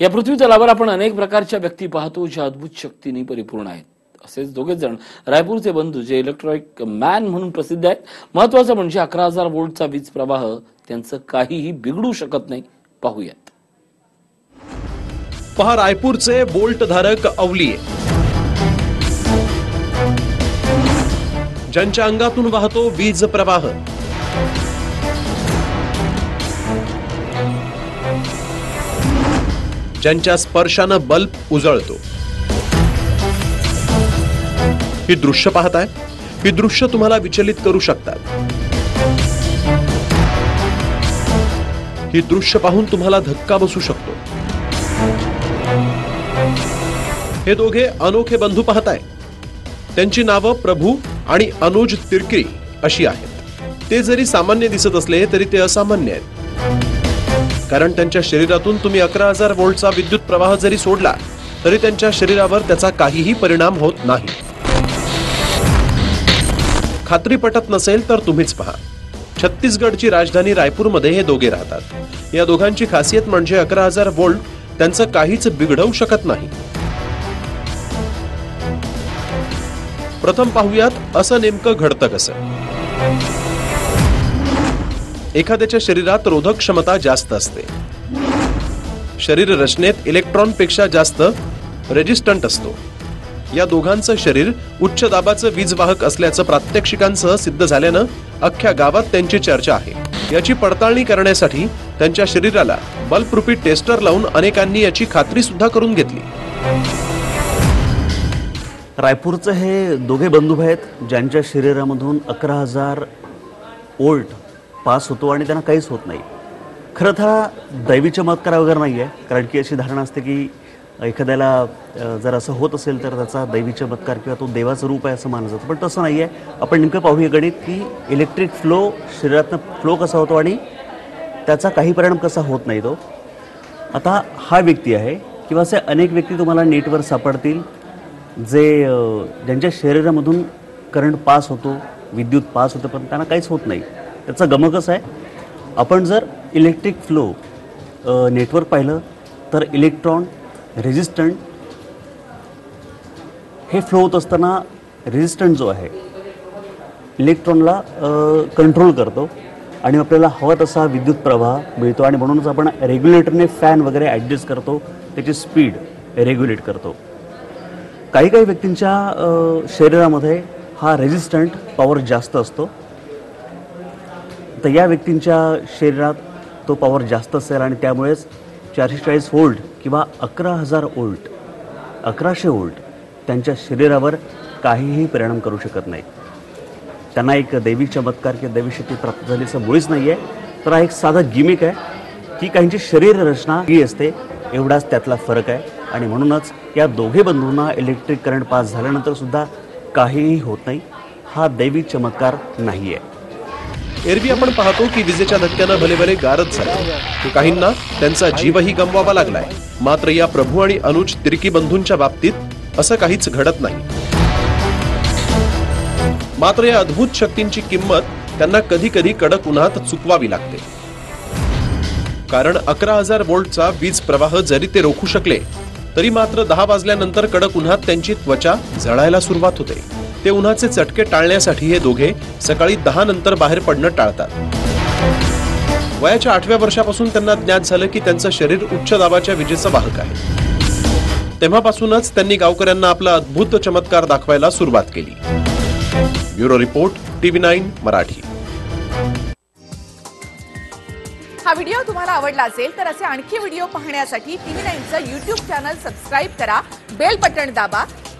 या पृथ्वीतलावर आपण अनेक प्रकारच्या व्यक्ती पाहतो ज्या अद्भुत शक्तीने परिपूर्ण आहेत. असेच दोघेच जण. रायपूरचे बंधू जे इलेक्ट्रॉनिक मॅन म्हणून प्रसिद्ध आहेत. महत्वाचं म्हणजे अकरा हजार वोल्टचा वीज प्रवाह त्यांचं काहीही बिघडू शकत नाही. पाहूयात. पहा रायपूरचे बोल्ट धारक अवली. ज्यांच्या अंगातून वाहतो वीज प्रवाह. ज्यांच्या स्पर्शानं बल्ब उजळतो. ही दृश्य पाहताय ही दृश्य तुम्हाला विचलित करू शकतात. ही दृश्य पाहून तुम्हाला धक्का बसू शकतो. हे दोघे अनोखे बंधू पाहताय त्यांची नावं प्रभू आणि अनुज तिरकिरी अशी आहेत. ते जरी सामान्य दिसत असले तरी ते असामान्य आहेत. कारण त्यांच्या शरीरातून तुम्ही अकरा हजार वोल्टचा विद्युत प्रवाह जरी सोडला तरी त्यांच्या शरीरावर त्याचा काहीही परिणाम होत नाही. खात्री पटत नसेल तर तुम्हीच पहा. छत्तीसगडची राजधानी रायपूरमध्ये हे दोघे राहतात. या दोघांची खासियत म्हणजे अकरा हजार वोल्ट त्यांचं काहीच बिघडवू शकत नाही. प्रथम पाहूयात असं नेमकं घडतं कसं. एखाद्याच्या शरीरात रोधक क्षमता जास्त असते. शरीर रचनेत इलेक्ट्रॉनपेक्षा जास्त रेजिस्टंट असतो. या दोघांचं शरीर उच्च दाबाचं वीज वाहक असल्याचं प्रात्यक्षिकांसह सिद्ध झाल्यानं अख्ख्या गावात त्यांची चर्चा आहे. याची पडताळणी करण्यासाठी त्यांच्या शरीराला बल्बरूपी टेस्टर लावून अनेकांनी याची खात्री सुद्धा करून घेतली. रायपूरचं हे दोघे बंधू आहेत ज्यांच्या शरीरामधून अकरा हजार ओल्ट पास होतो आणि त्यांना काहीच होत नाही. खरं तर हा दैवी चमत्कार वगैरे नाही आहे कारण की अशी धारणा असते की एखाद्याला जर असं होत असेल तर त्याचा दैवी चमत्कार किंवा तो देवाचं रूप आहे असं मानलं जातं. पण तसं नाही आहे आपण नेमकं पाहूया गणित की इलेक्ट्रिक फ्लो शरीरातनं फ्लो कसा होतो आणि त्याचा काही परिणाम कसा होत नाही तो. आता हा व्यक्ती आहे किंवा असे अनेक व्यक्ती तुम्हाला नेटवर सापडतील जे ज्यांच्या शरीरामधून करंट पास होतो विद्युत पास होतं पण त्यांना काहीच होत नाही. त्याचा गमकच आहे? आपण जर इलेक्ट्रिक फ्लो नेटवर्क पाहिलं तर इलेक्ट्रॉन रेजिस्टंट हे फ्लो होत असताना रेजिस्टंट जो आहे इलेक्ट्रॉनला कंट्रोल करतो आणि आपल्याला हवा तसा विद्युत प्रवाह मिळतो आणि म्हणूनच आपण रेग्युलेटरने फॅन वगैरे ॲडजस्ट करतो त्याची स्पीड रेग्युलेट करतो. काही काही व्यक्तींच्या शरीरामध्ये हा रेझिस्टंट पॉवर जास्त असतो. तर या व्यक्तींच्या शरीरात तो पॉवर जास्त असेल आणि त्यामुळेच चारशे चाळीस वोल्ट किंवा अकरा हजार वोल्ट अकराशे वोल्ट त्यांच्या शरीरावर काहीही परिणाम करू शकत नाही. त्यांना एक दैवी चमत्कार किंवा दैवी शक्ती प्राप्त झाली असं मुळीच नाही आहे तर हा एक साधा गिमिक आहे. की काहींची शरीर रचना ही असते एवढाच त्यातला फरक आहे. आणि म्हणूनच या दोघे बंधूंना इलेक्ट्रिक करंट पास झाल्यानंतर सुद्धा काहीही होत नाही. हा दैवी चमत्कार नाही आहे एरवी आपण पाहतो की विजेच्या धक्क्यानं भले भले गारच झाले. काहींना त्यांचा जीवही गमवावा लागलाय. मात्र या प्रभू आणि अनुज तिरकी बंधूंच्या बाबतीत असं काहीच घडत नाही. मात्र या अद्भुत शक्तींची किंमत त्यांना कधी कधी कडक उन्हात चुकवावी लागते. कारण अकरा हजार वोल्टचा वीज प्रवाह जरी ते रोखू शकले तरी मात्र दहा वाजल्यानंतर कडक उन्हात त्यांची त्वचा जळायला सुरुवात होते. ते उन्हाचे चटके टाळण्यासाठी हे दोघे सकाळी दहा नंतर बाहेर पडणं टाळतात. वयाच्या आठव्या वर्षापासून त्यांना ज्ञात झालं की त्यांचं शरीर उच्च दाबाच्या विजेचं वाहक आहे. तेव्हापासूनच त्यांनी गावकऱ्यांना आपला अद्भुत चमत्कार दाखवायला सुरुवात केली. Bureau report TV nine Marathi. हा व्हिडिओ तुम्हाला आवडला असेल तर असे आणखी व्हिडिओ पाहण्यासाठी टीव्ही नाईनचं युट्यूब चॅनल सबस्क्राईब करा बेल बटण दाबा